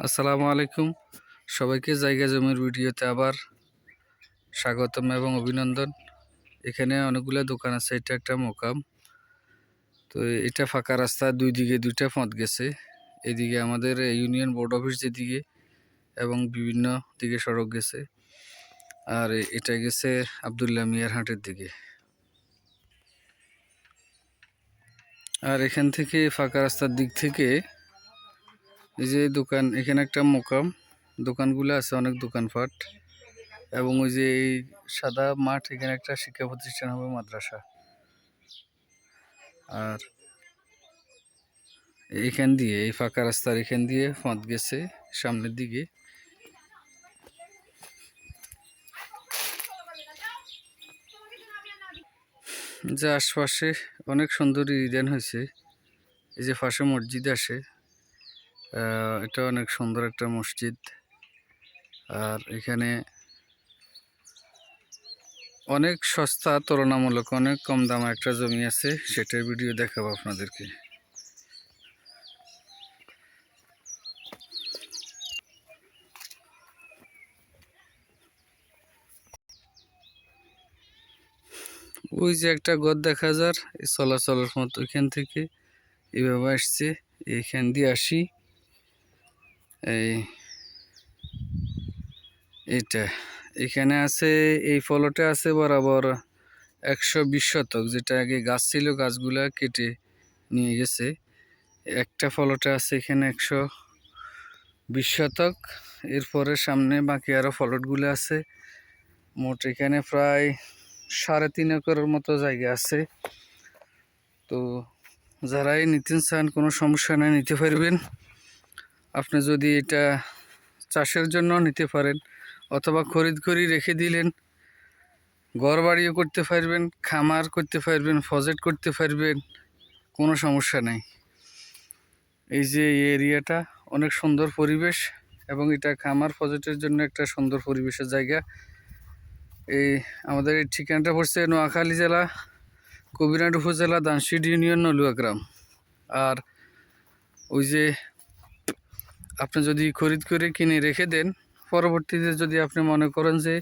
আসসালামু আলাইকুম। সবাইকে জায়গা জমির ভিডিওতে আবার স্বাগতম এবং অভিনন্দন। এখানে অনেকগুলো দোকান আছে, এটা একটা মোকাম। তো এটা ফাঁকা রাস্তা, দুই দিকে দুইটা পথ গেছে। এদিকে আমাদের ইউনিয়ন বোর্ড অফিস যেদিকে এবং বিভিন্ন দিকে সড়ক গেছে। আর এটা গেছে আবদুল্লাহ মিয়ার হাটের দিকে। আর এখান থেকে ফাঁকা রাস্তার দিক থেকে এই যে দোকান, এখানে একটা মোকাম। দোকানগুলো আছে অনেক দোকানপাট। এবং ওই যে এই সাদা মাঠ, এখানে একটা শিক্ষা প্রতিষ্ঠান হবে, মাদ্রাসা। আর এইখান দিয়ে, এই ফাঁকা রাস্তার এখান দিয়ে পথ গেছে, সামনের দিকে। যে আশপাশে অনেক সুন্দর ডিজাইন হয়েছে। এই যে পাশে মসজিদ আসে এটা অনেক সুন্দর একটা মসজিদ। আর এখানে অনেক সস্তা, তুলনামূলক অনেক কম দামে একটা জমি আছে, সেটার ভিডিও দেখাবো আপনাদেরকে। ওই যে একটা ঘর দেখা যার চলাচলের মতো, এখান থেকে এভাবে আসছে এইখান দিয়ে আসি। এই, এইটা। এখানে আছে, এই ফলটা আছে বরাবর একশো বিশ শতক, যেটা আগে গাছ ছিল, গাছগুলা কেটে নিয়ে গেছে। একটা ফলটা আছে এখানে একশো বিশ শতক, এরপরে সামনে বাকি আরও ফলটগুলো আছে। মোট এখানে প্রায় সাড়ে তিন একরের মতো জায়গা আছে। তো যারাই নিতে চান, কোনো সমস্যা নেই, নিতে পারবেন। আপনি যদি এটা চাষের জন্য নিতে পারেন অথবা খরিদ করে রেখে দিলেন ঘর বাড়িও করতে পারবেন, খামার করতে পারবেন ফজেট করতে পারবেন, কোনো সমস্যা নেই। এই যে এই এরিয়াটা অনেক সুন্দর পরিবেশ এবং এটা খামার ফজেটের জন্য একটা সুন্দর পরিবেশের জায়গা। এই আমাদের এই ঠিকানাটা পড়ছে নোয়াখালী জেলা কবিরাট উপজেলা দানশিড ইউনিয়ন, নলুয়া গ্রাম। আর ওই যে আপনি যদি খরিদ করে কিনে রেখে দেন, পরবর্তীতে যদি আপনি মনে করেন যে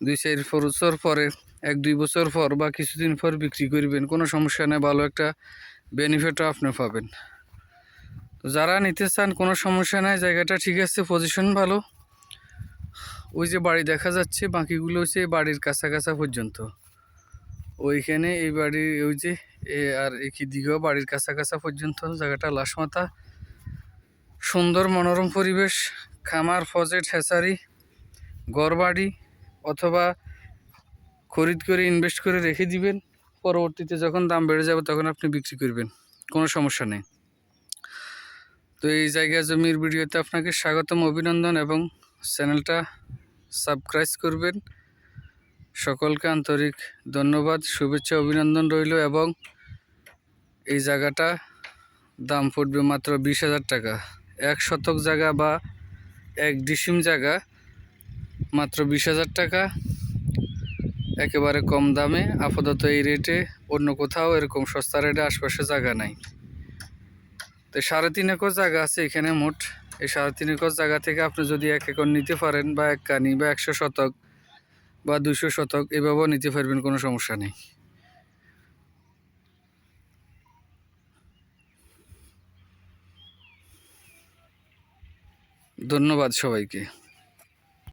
দুই, চার বছর পরে, এক, দুই বছর পর বা কিছুদিন পর বিক্রি করবেন, কোনো সমস্যা নেই, ভালো একটা বেনিফিটও আপনি পাবেন। যারা নিতে চান, কোনো সমস্যা নাই, জায়গাটা ঠিক আছে পজিশন ভালো। ওই যে বাড়ি দেখা যাচ্ছে, বাকিগুলো হচ্ছে বাড়ির কাছা কাছা পর্যন্ত। ওইখানে এই বাড়ির ওই যে আর একই দিকেও বাড়ির কাছা কাছা পর্যন্ত, জায়গাটা লাশমাথা সুন্দর মনোরম পরিবেশ, খামার ফজেট হেসারি গড়বাড়ি অথবা খরিদ করে ইনভেস্ট করে রেখে দিবেন। পরবর্তীতে যখন দাম বেড়ে যাবে তখন আপনি বিক্রি করবেন। কোনো সমস্যা নেই। তো এই জায়গা জমির ভিডিওতে আপনাকে স্বাগতম, অভিনন্দন এবং চ্যানেলটা সাবস্ক্রাইব করবেন। সকলকে আন্তরিক ধন্যবাদ, শুভেচ্ছা, অভিনন্দন রইল এবং এই জায়গাটা দাম পড়বে মাত্র বিশ হাজার টাকা। এক শতক জায়গা বা এক ডিসিম জায়গা, মাত্র বিশ হাজার টাকা। একেবারে কম দামে, আপাতত এই রেটে অন্য কোথাও এরকম সস্তা রেটে আশপাশে জায়গা নাই। তো সাড়ে তিন একর জায়গা আছে এখানে মোট। এই সাড়ে তিন একর জায়গা থেকে আপনি যদি এক একর নিতে পারেন বা এক কানি বা একশো শতক বা দুশো শতক, এভাবেও নিতে পারবেন, কোনো সমস্যা নেই। ধন্যবাদ সবাইকে।